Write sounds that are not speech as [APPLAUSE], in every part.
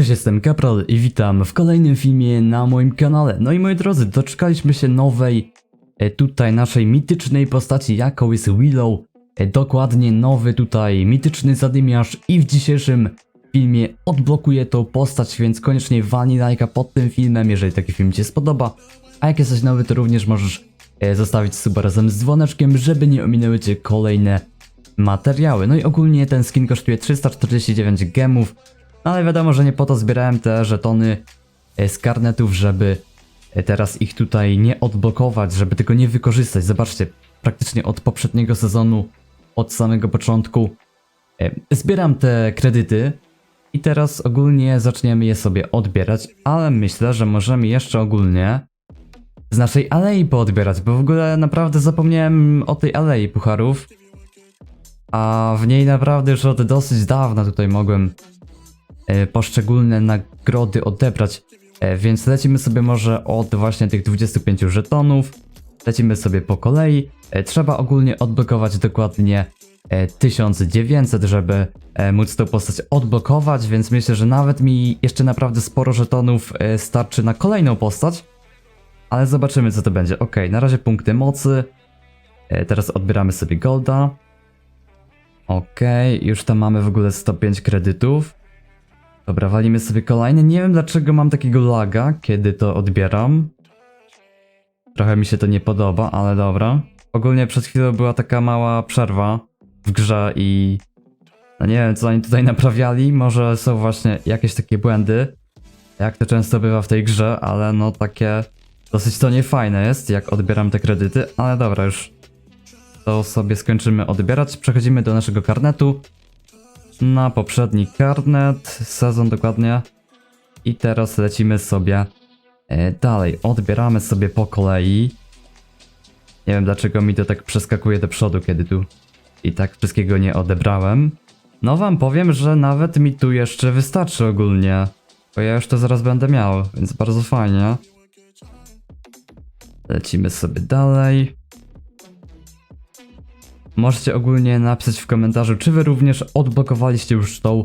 Cześć, jestem Kapral i witam w kolejnym filmie na moim kanale. No i moi drodzy, doczekaliśmy się nowej e, tutaj naszej mitycznej postaci, jaką jest Willow. E, Dokładnie nowy tutaj mityczny zadymiarz i w dzisiejszym filmie odblokuję tą postać, więc koniecznie walnij lajka pod tym filmem, jeżeli taki film Ci spodoba. A jak jesteś nowy, to również możesz e, zostawić suba razem z dzwoneczkiem, żeby nie ominęły Cię kolejne materiały. No i ogólnie ten skin kosztuje 349 gemów, no ale wiadomo, że nie po to zbierałem te żetony e, z karnetów, żeby e, teraz ich tutaj nie odblokować, żeby tego nie wykorzystać. Zobaczcie, praktycznie od poprzedniego sezonu, od samego początku e, zbieram te kredyty i teraz ogólnie zaczniemy je sobie odbierać, ale myślę, że możemy jeszcze ogólnie z naszej alei poodbierać, bo w ogóle naprawdę zapomniałem o tej alei pucharów. A w niej naprawdę już od dosyć dawna tutaj mogłem poszczególne nagrody odebrać. E, Więc lecimy sobie może od właśnie tych 25 żetonów. Lecimy sobie po kolei. E, Trzeba ogólnie odblokować dokładnie e, 1900, żeby e, móc tą postać odblokować, więc myślę, że nawet mi jeszcze naprawdę sporo żetonów e, starczy na kolejną postać. Ale zobaczymy co to będzie. Ok, na razie punkty mocy. E, Teraz odbieramy sobie golda. Okej, już tam mamy w ogóle 105 kredytów. Dobra, walimy sobie kolejny. Nie wiem dlaczego mam takiego laga, kiedy to odbieram. Trochę mi się to nie podoba, ale dobra. Ogólnie przed chwilą była taka mała przerwa w grze i... No nie wiem, co oni tutaj [LAUGHS] naprawiali. Może są właśnie jakieś takie błędy, jak to często bywa w tej grze, ale no takie... Dosyć to niefajne jest, jak odbieram te kredyty, ale dobra, już to sobie skończymy odbierać. Przechodzimy do naszego karnetu. Na poprzedni karnet, sezon dokładnie. I teraz lecimy sobie e, dalej. Odbieramy sobie po kolei. Nie wiem dlaczego mi to tak przeskakuje do przodu, kiedy tu i tak wszystkiego nie odebrałem. No wam powiem, że nawet mi tu jeszcze wystarczy ogólnie. Bo ja już to zaraz będę miał, więc bardzo fajnie. Lecimy sobie dalej. Możecie ogólnie napisać w komentarzu, czy wy również odblokowaliście już tą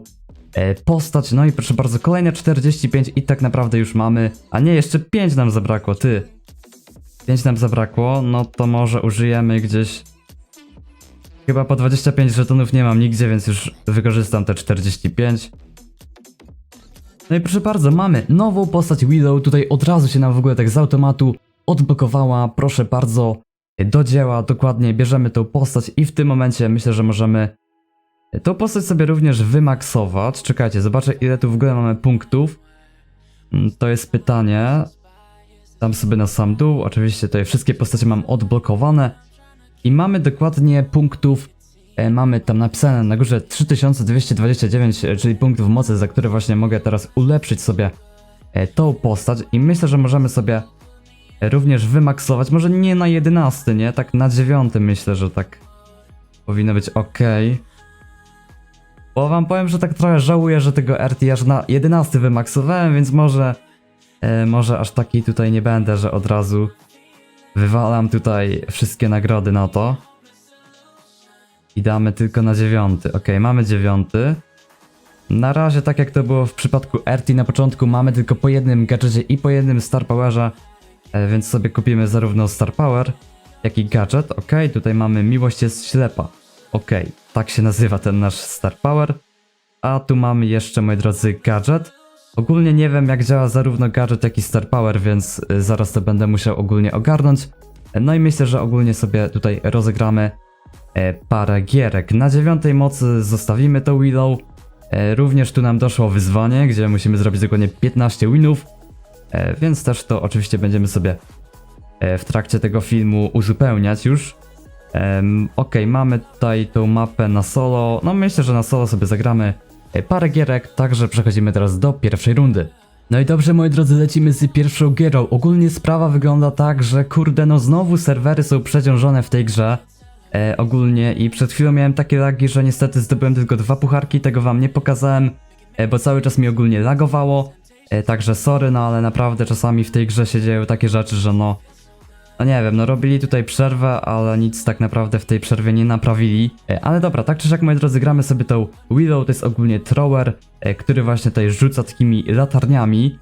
e, postać. No i proszę bardzo, kolejne 45 i tak naprawdę już mamy. A nie, jeszcze 5 nam zabrakło, ty. 5 nam zabrakło, no to może użyjemy gdzieś. Chyba po 25 żetonów nie mam nigdzie, więc już wykorzystam te 45. No i proszę bardzo, mamy nową postać Willow. Tutaj od razu się nam w ogóle tak z automatu odblokowała. Proszę bardzo, do dzieła, dokładnie bierzemy tą postać i w tym momencie myślę, że możemy tą postać sobie również wymaksować. Czekajcie, zobaczę ile tu w ogóle mamy punktów. Mm, To jest pytanie. Dam sobie na sam dół. Oczywiście tutaj wszystkie postacie mam odblokowane. I mamy dokładnie punktów. e, Mamy tam napisane na górze 3229, e, czyli punktów mocy, za które właśnie mogę teraz ulepszyć sobie e, tą postać. I myślę, że możemy sobie również wymaksować. Może nie na 11, nie? Tak na 9 myślę, że tak powinno być ok. Bo wam powiem, że tak trochę żałuję, że tego RT aż na 11 wymaksowałem, więc może e, może aż taki tutaj nie będę, że od razu wywalam tutaj wszystkie nagrody na to. I damy tylko na 9. Ok, mamy 9. Na razie, tak jak to było w przypadku RT na początku, mamy tylko po jednym gadżecie i po jednym Star Powerze, więc sobie kupimy zarówno Star Power, jak i gadżet. Ok, tutaj mamy Miłość jest ślepa. Ok, tak się nazywa ten nasz Star Power. A tu mamy jeszcze, moi drodzy, gadżet. Ogólnie nie wiem, jak działa zarówno gadżet, jak i Star Power, więc y, zaraz to będę musiał ogólnie ogarnąć. E, No i myślę, że ogólnie sobie tutaj rozegramy e, parę gierek. Na dziewiątej mocy zostawimy to Willow. E, Również tu nam doszło wyzwanie, gdzie musimy zrobić dokładnie 15 winów, e, więc też to oczywiście będziemy sobie e, w trakcie tego filmu uzupełniać już. Okej, mamy tutaj tą mapę na solo. No myślę, że na solo sobie zagramy e, parę gierek, także przechodzimy teraz do pierwszej rundy. No i dobrze moi drodzy, lecimy z pierwszą gierą. Ogólnie sprawa wygląda tak, że kurde no znowu serwery są przeciążone w tej grze. E, ogólnie i przed chwilą miałem takie lagi, że niestety zdobyłem tylko dwa pucharki, tego wam nie pokazałem, e, bo cały czas mi ogólnie lagowało. E, także sorry, no ale naprawdę czasami w tej grze się dzieją takie rzeczy, że no no nie wiem, no robili tutaj przerwę, ale nic tak naprawdę w tej przerwie nie naprawili. E, Ale dobra, tak czy siak moi drodzy, gramy sobie tą Willow, to jest ogólnie thrower, e, który właśnie tutaj rzuca takimi latarniami.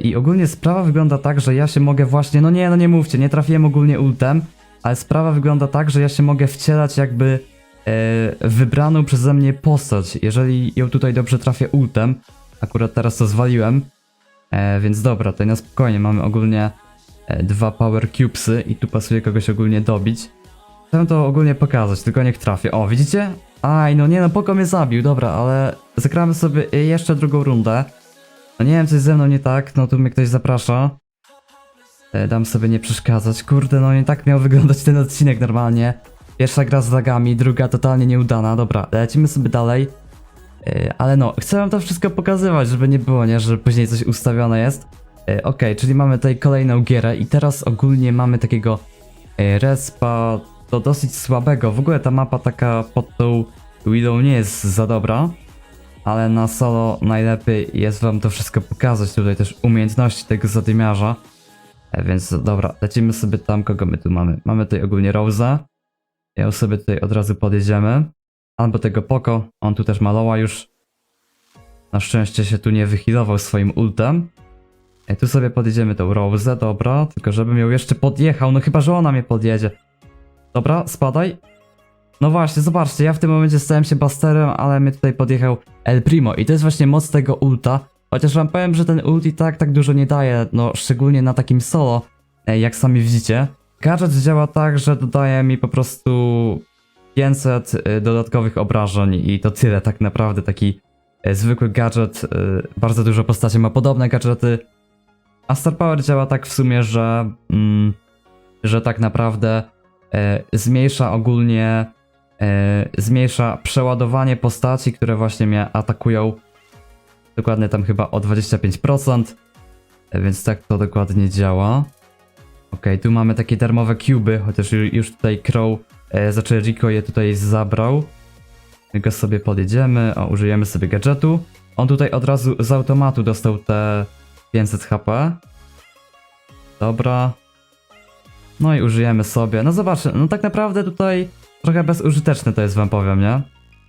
I ogólnie sprawa wygląda tak, że ja się mogę właśnie, no nie, no nie mówcie, nie trafiłem ogólnie ultem, ale sprawa wygląda tak, że ja się mogę wcielać jakby e, wybraną przeze mnie postać, jeżeli ją tutaj dobrze trafię ultem. Akurat teraz to zwaliłem, e, więc dobra, tutaj na spokojnie mamy ogólnie e, dwa power cubesy i tu pasuje kogoś ogólnie dobić. Chcę to ogólnie pokazać, tylko niech trafię. O, widzicie? Aj, no nie no, Poko mnie zabił, dobra, ale zagramy sobie jeszcze drugą rundę. No nie wiem, coś ze mną nie tak, no tu mnie ktoś zaprasza. E, Dam sobie nie przeszkadzać. Kurde, no nie tak miał wyglądać ten odcinek normalnie. Pierwsza gra z lagami, druga totalnie nieudana. Dobra, lecimy sobie dalej. E, Ale no, chcę wam to wszystko pokazywać, żeby nie było, nie, że później coś ustawione jest. E, Okej, czyli mamy tutaj kolejną gierę i teraz ogólnie mamy takiego e, respa do dosyć słabego. W ogóle ta mapa taka pod tą Willow nie jest za dobra. Ale na solo najlepiej jest wam to wszystko pokazać. Tutaj też umiejętności tego zadymiarza. Więc dobra, lecimy sobie tam, kogo my tu mamy. Mamy tutaj ogólnie Rose'a. Ja sobie tutaj od razu podjedziemy. Albo tego Poko, on tu też maloła już. Na szczęście się tu nie wychilował swoim ultem. E, tu sobie podjedziemy tą Rose'ę, dobra. Tylko żebym ją jeszcze podjechał, no chyba, że ona mnie podjedzie. Dobra, spadaj. No właśnie, zobaczcie, ja w tym momencie stałem się Basterem, ale mnie tutaj podjechał El Primo i to jest właśnie moc tego ulta. Chociaż wam powiem, że ten ult i tak tak dużo nie daje, no szczególnie na takim solo, jak sami widzicie. Gadżet działa tak, że dodaje mi po prostu 500 e, dodatkowych obrażeń i to tyle tak naprawdę, taki e, zwykły gadżet, e, bardzo dużo postaci ma podobne gadżety. A Star Power działa tak w sumie, że, mm, że tak naprawdę zmniejsza ogólnie zmniejsza przeładowanie postaci, które właśnie mnie atakują. Dokładnie tam chyba o 25%. E, Więc tak to dokładnie działa. Ok, tu mamy takie darmowe cuby, chociaż ju- już tutaj Crow, e, znaczy Rico je tutaj zabrał. Go sobie podjedziemy, o, użyjemy sobie gadżetu. On tutaj od razu z automatu dostał te 500 HP. Dobra. No i użyjemy sobie. No zobaczcie, no tak naprawdę tutaj trochę bezużyteczne to jest, wam powiem, nie?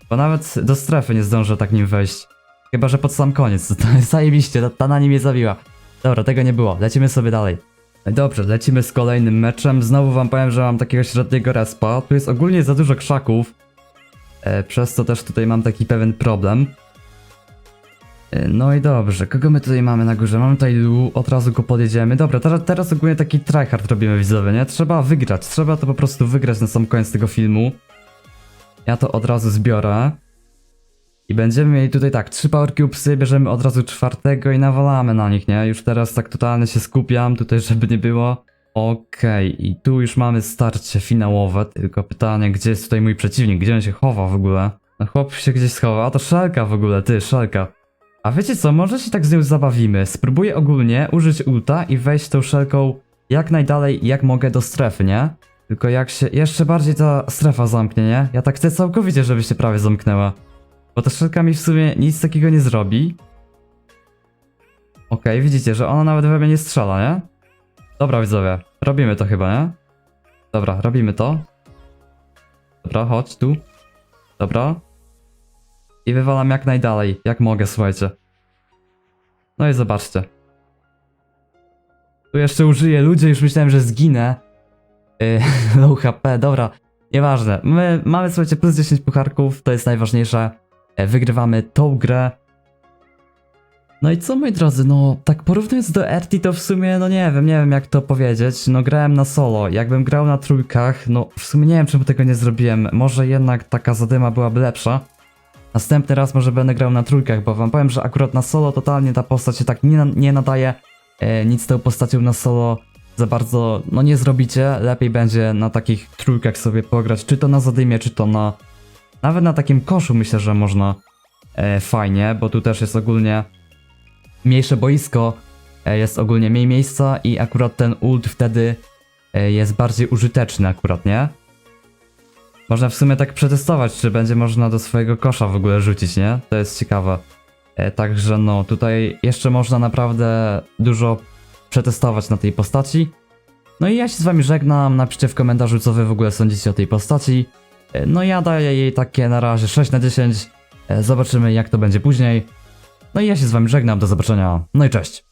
Bo nawet do strefy nie zdążę tak nim wejść. Chyba, że pod sam koniec. [LAUGHS] Zajebiście, ta, ta na nim mnie zabiła. Dobra, tego nie było. Lecimy sobie dalej. Dobrze, lecimy z kolejnym meczem. Znowu wam powiem, że mam takiego średniego respa. Tu jest ogólnie za dużo krzaków. E, przez to też tutaj mam taki pewien problem. E, No i dobrze, kogo my tutaj mamy na górze? Mamy tutaj Lu, od razu go podjedziemy. Dobra, teraz, teraz ogólnie taki tryhard robimy widzowie, nie? Trzeba wygrać, trzeba to po prostu wygrać na sam koniec tego filmu. Ja to od razu zbiorę. I będziemy mieli tutaj tak, trzy power cubesy, bierzemy od razu czwartego i nawalamy na nich, nie? Już teraz tak totalnie się skupiam, tutaj [LAUGHS] żeby nie było. Okej, i tu już mamy starcie finałowe, tylko pytanie, gdzie jest tutaj mój przeciwnik, gdzie on się chowa w ogóle? No chłop się gdzieś schowa, a to szalka w ogóle, ty, szalka. A wiecie co, może się tak z nią zabawimy. Spróbuję ogólnie użyć ulta i wejść tą szelką jak najdalej jak mogę do strefy, nie? Tylko jak się jeszcze bardziej ta strefa zamknie, nie? Ja tak chcę całkowicie, żeby się prawie zamknęła. Bo ta szelka mi w sumie nic takiego nie zrobi. Okej, widzicie, że ona nawet we mnie nie strzela, nie? Dobra widzowie, robimy to chyba, nie? Dobra, robimy to. Dobra, chodź tu. Dobra. I wywalam jak najdalej, jak mogę, słuchajcie. No i zobaczcie. Tu jeszcze użyję ludzie, już myślałem, że zginę. Yy, [LAUGHS] low HP, dobra. Nieważne. My mamy, słuchajcie, plus 10 pucharków, to jest najważniejsze. E, Wygrywamy tą grę. No i co moi drodzy, no tak porównując do RT to w sumie, no nie wiem, nie wiem jak to powiedzieć, no grałem na solo, jakbym grał na trójkach, no w sumie nie wiem czemu tego nie zrobiłem, może jednak taka zadyma byłaby lepsza. Następny raz może będę grał na trójkach, bo wam powiem, że akurat na solo totalnie ta postać się tak nie, nie nadaje, e, nic z tą postacią na solo za bardzo, no nie zrobicie, lepiej będzie na takich trójkach sobie pograć, czy to na zadymie, czy to na, nawet na takim koszu myślę, że można e, fajnie, bo tu też jest ogólnie mniejsze boisko, e, jest ogólnie mniej miejsca i akurat ten ult wtedy e, jest bardziej użyteczny akurat, nie? Można w sumie tak przetestować, czy będzie można do swojego kosza w ogóle rzucić, nie? To jest ciekawe. E, Także no, tutaj jeszcze można naprawdę dużo przetestować na tej postaci. No i ja się z wami żegnam, napiszcie w komentarzu co wy w ogóle sądzicie o tej postaci. No ja daję jej takie na razie 6 na 10. E, Zobaczymy jak to będzie później. No i ja się z wami żegnam, do zobaczenia. No i cześć.